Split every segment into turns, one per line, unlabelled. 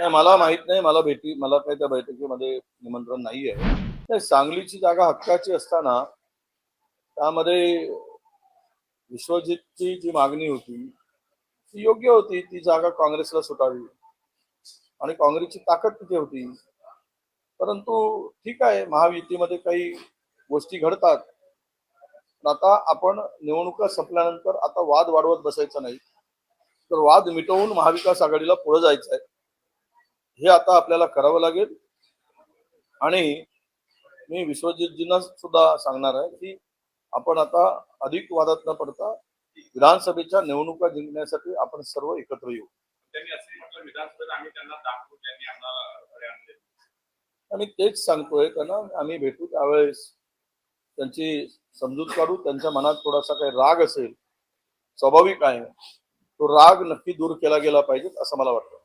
नाही मला माहीत नाही मला भेटी मला काही त्या बैठकीमध्ये निमंत्रण नाही आहे नाही सांगलीची जागा हक्काची असताना त्यामध्ये विश्वजितची जी मागणी होती ती योग्य होती ती जागा काँग्रेसला सुटावी. आणि काँग्रेसची ताकद तिथे होती. परंतु ठीक आहे महायुतीमध्ये काही गोष्टी घडतात. पण आता आपण निवडणुका संपल्यानंतर आता वाद वाढवत बसायचा नाही. तर वाद मिटवून महाविकास आघाडीला पुढे जायचं आहे हे आता आपल्याला करावं लागेल. आणि मी विश्वजितजींना सुद्धा सांगणार आहे की आपण आता अधिक वादात न पडता विधानसभेच्या निवडणुका जिंकण्यासाठी आपण सर्व एकत्र येऊ.
आम्ही
तेच सांगतोय त्यांना आम्ही भेटू त्यावेळेस. त्यांची समजूत काढू त्यांच्या मनात थोडासा काही राग असेल स्वाभाविक आहे. तो राग नक्की दूर केला गेला पाहिजे असं मला वाटतं.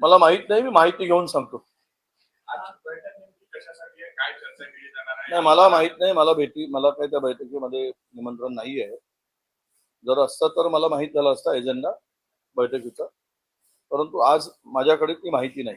मला माहीत नाही मी माहिती घेऊन सांगतो. नाही मला माहीत नाही मला भेटी मला काही त्या बैठकीमध्ये निमंत्रण नाही आहे जर असतं तर मला माहीत झालं असतं एजेंडा बैठकीचा. परंतु आज माझ्याकडे ती माहिती नाही.